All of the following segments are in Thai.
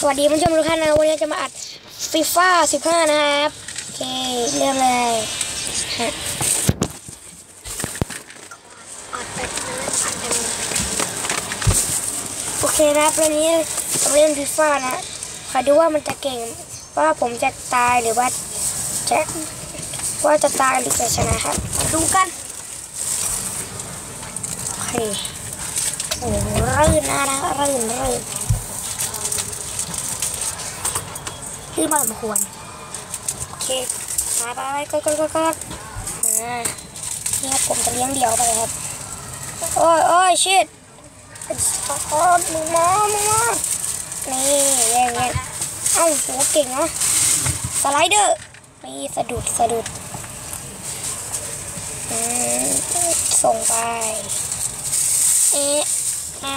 สวัสดีผู้ชมทุกท่านนะวันนี้จะมาอัดฟีฟ่า15นะครับ โอเค เริ่มเลยฮะโอเคนะครับวันนี้เราเล่นฟีฟ่านะขอดูว่ามันจะเก่งว่าผมจะตายหรือว่าจะว่าจะตายหรือจะชนะครับมาดูกันโอเคโอ้โหรื่นนะนะรื่นรื่น ขึ้นมาสมควรโอเคมาไปก็ก็ก็ก็อ่านี่ครับผมจะเลี้ยงเดี่ยวไปครับโอ้ยโอ้ยชิดโอ้ยมึงมามึงมานี่แย่งแย่งเอ้าโหเก่งนะสไลเดอร์นี่สะดุดสะดุดส่งไปเอ๊ะอะ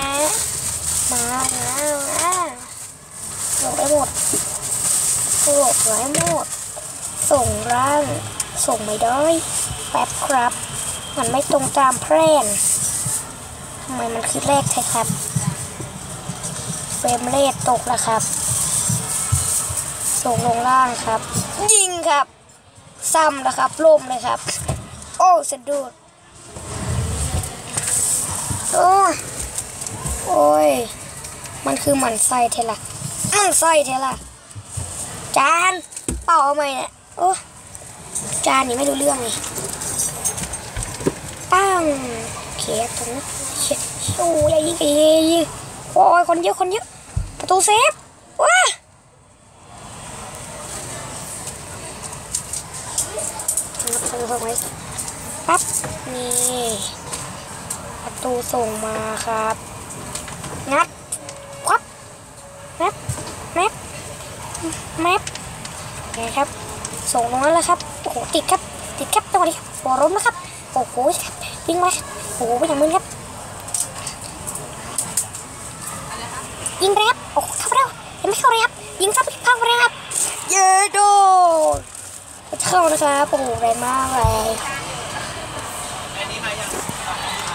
มามามาลงไปหมด โหลดไว้หมด ส่งร่างส่งไม่ได้ แป๊บครับ มันไม่ตรงตามแพลนทำไมมันคือเลขใช่ครับ เฟรมเรทตกแล้วครับ ส่งลงล่างครับ ยิงครับ ซ้ำนะครับล่มเลยครับ โอ้สะดุดโอ้ยโอ้ย มันคือหมันไส้เทละมันไส้เทละ จานเป่าทำไมเนี่ยโอ้จานนี่ไม่รู้เรื่องนี่ปั้งเคสตรงนั้นเชี่ยโอ้ยยิงยิงยิงโอ้ยคนเยอะคนเยอะประตูเซฟว้าประตูส่งไว้ปั๊บนี่ประตูส่งมาครับงัดควับแมปแมป แมปไงครับ ส่งลงนั้นแล้วครับ โอ้โห ติดครับ ติดครับจังหวนี้ครับโอ้ล้มนะครับ โอ้โหครับวิ่งมาโอ้โหไปอย่างมึนครับ ยิงแรปโอ้โหเข้าไปแล้วยังไม่เข้าเลยครับ ยิงซ้ำเข้าไปแล้วครับ เยโดเข้านะครับโอ้โหแรงมากเลย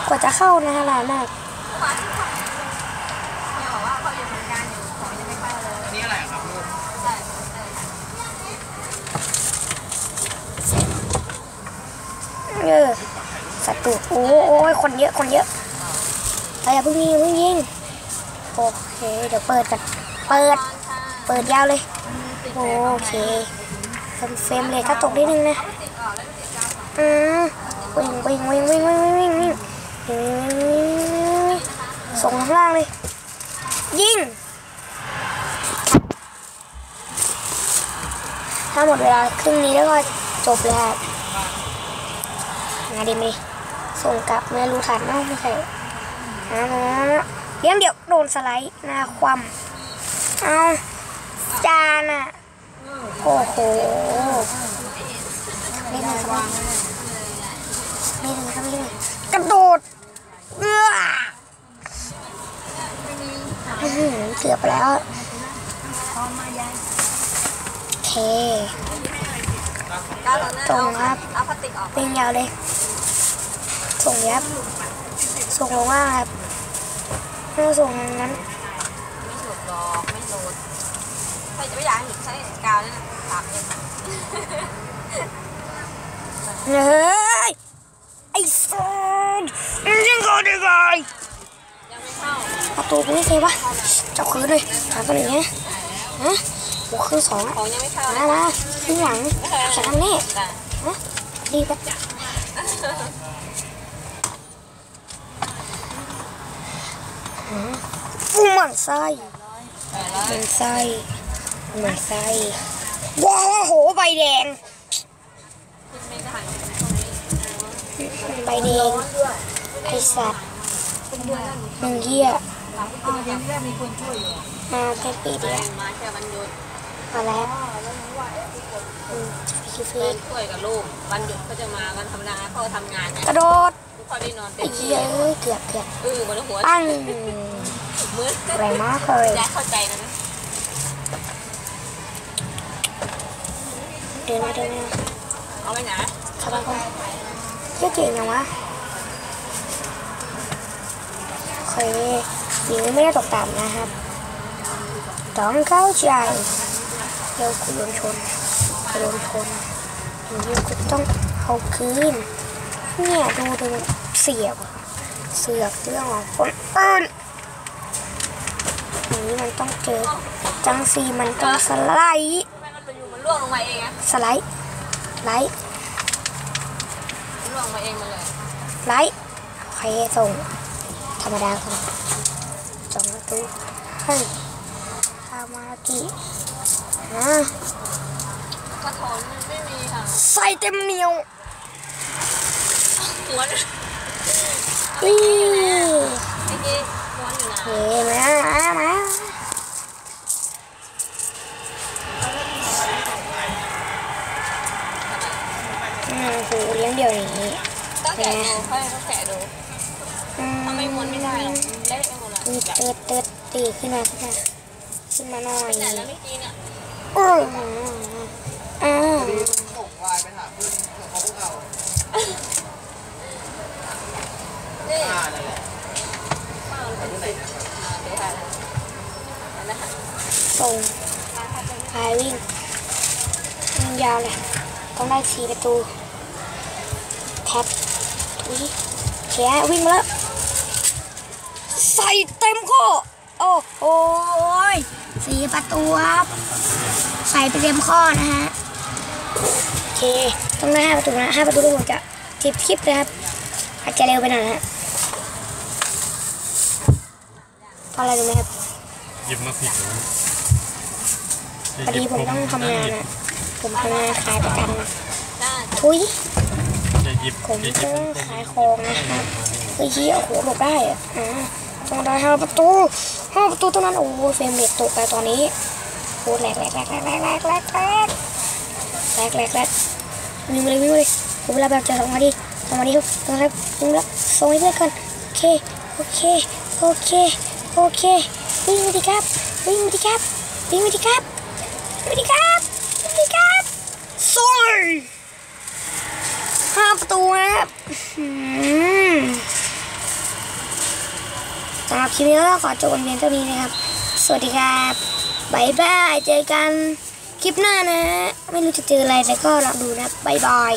กว่าจะเข้านะฮะนานมาก เออศัตรูโอ้โอ้ยคนเยอะคนเยอะไปอย่าพวกนี้พวกยิงโอเคเดี๋ยวเปิดกันเปิด เปิดยาวเลยโอเคเฟรมเลยถ้าตกนิดนึงนะอืมวิ่งวิ่งวิ่งวิ่งวิ่งวิ่งวิ่งส่งข้างล่างเลย ยิงถ้าหมดเวลาครึ่งนี้แล้วก็จบแล้ว ครับงานดีไหมส่งกลับไม่รู้ทันเอ้าไม่ใช่อ่าเลี้ยงเดี๋ยวโดนสไลด์หน้าคว่ำเอาจานอะ โอ้โหไม่ถึงครับไม่ถึงครับไม่ถึงกระโดดเอื้ออื้อหือเกือบไปแล้วโอเคตรงครับเอาพลาสติกออกเป็นยาวเลย ส่งยับ ส่งลงล่างครับไม่ต้องส่งอย่างนั้นไม่ถูกหรอกไม่โดนใครจะไม่อยากให้หนูใช้กาวนั่นน่ะปากเองเฮ้ยไอ้สัสมันยังก่อนได้ไงยังไม่เข้าประตูกูไม่เซฟวะเจ้าคืนเลยถามตัวนี้นะฮะโอ้คืนสองของยังไม่เข้ามาละขึ้นหลังจะทำแน่แต่ฮะรีบแฟูหมันไส้มันไส้มันไส้ว้าวโหใบแดงใบแดงไอสัตว์มึงเหี้ยมาแค่ปีเดียวมาแล้ว คิดเดิเฟ้นกล้วยกับลูก วันหยุดเขาจะมาวันธรรมดาเขาทำงานไงกระโดดเขาได้นอนเต็ไอ้มที่เหี้ยเอ้ยเกือบเกือบเออบนหัวปั้งมืดแรงมากเลยยายเข้าใจนะเดินมาเดินมาเอาไว้นะเข้าไปก่อนเหี้ยเก่งยังวะโอเคยิงไม่ได้ตกต่ำนะครับต้องเข้าใจเดี๋ยวกูโดนชนกู โดนชนอย่างนี้กูต้องเอาคืน เนี่ยดูดูเสียบ เสือกเรื่องของคนอื่นอย่างนี้มันต้องเจอ จังซีมันต้องสไลด์ทำไมมันไปอยู่มันร่วงลงมาเองสไลด์ไลด์มันร่วงมาเองมันเลย ไลท์โอเคส่ง ธรรมดาก่อนสองประตูเฮ้ยคามากิอะ กระถอนมันไม่มีค่ะใส่เต็มเหนียวหัวเนี่ยอีไอ้กี้ม้วนอยู่นะเฮ้ยมามามาอืมหูเลี้ยงเดี่ยวอย่างนี้ต้องแกะดูค่อยต้องแกะดูอืมทำไมม้วนไม่ได้หรอกเละไปหมดเลยตีเติร์ดเติร์ดตีขึ้นมาขึ้นมาขึ้นมาหน่อยแต่แล้วเมื่อกี้เนี่ยอือ อ่าส่งไลน์ไปหาเพื่อนเขาพวกเรานี่อ่านั่นแหละป้ามันเป็นสิบอ่าเดี๋ยวค่ะอันนั้นค่ะส่งพายวิ่งวิ่งยาวเลยต้องได้สี่ประตูแท็บทุยแขวิ่งมาแล้ว ใส่เต็มข้อโอ้โหสี่ประตูครับ ใส่ไปเต็มข้อนะฮะ โอเคต้องได้ห้าประตูนะห้าประตูผมจะทิปทิปนะครับ อาจจะเร็วไปหน่อยนะฮะเพราะอะไรรู้ไหมครับหยิบมาผิดเลยพอดีผมต้องทำงานอะผมทำงานขายประกันอะได้ทุยจะหยิบผมจะหยิก็บขายของนะครับเฮ้ยเหี้ยโอ้โหหลบได้อะอ่าต้องได้ห้าประตูห้าประตูเท่านั้นโอ้โหเฟรมเรทตกไปตอนนี้โคตรแหลกแหลกแหลกแหลกแหลกแหลก แหลกแหลกแหลกวิ่งมาเลยวิ่งเลยผมเวลาแบบจะสองนาทีสองนาทีครับนะครับวิ่งแล้วส่งให้เพื่อนกันโอเคโอเคโอเคโอเควิ่งมาดีครับวิ่งมาดีครับวิ่งมาดีครับวิ่งมาดีครับวิ่งมาดีครับสวยห้าประตูนะครับอืมสำหรับคลิปนี้ก็ขอจบกันเพียงเท่านี้นะครับ สวัสดีครับบายบาย เจอกัน คลิปหน้านะ ไม่รู้จะเจออะไรแต่ก็รอดูนะบายบาย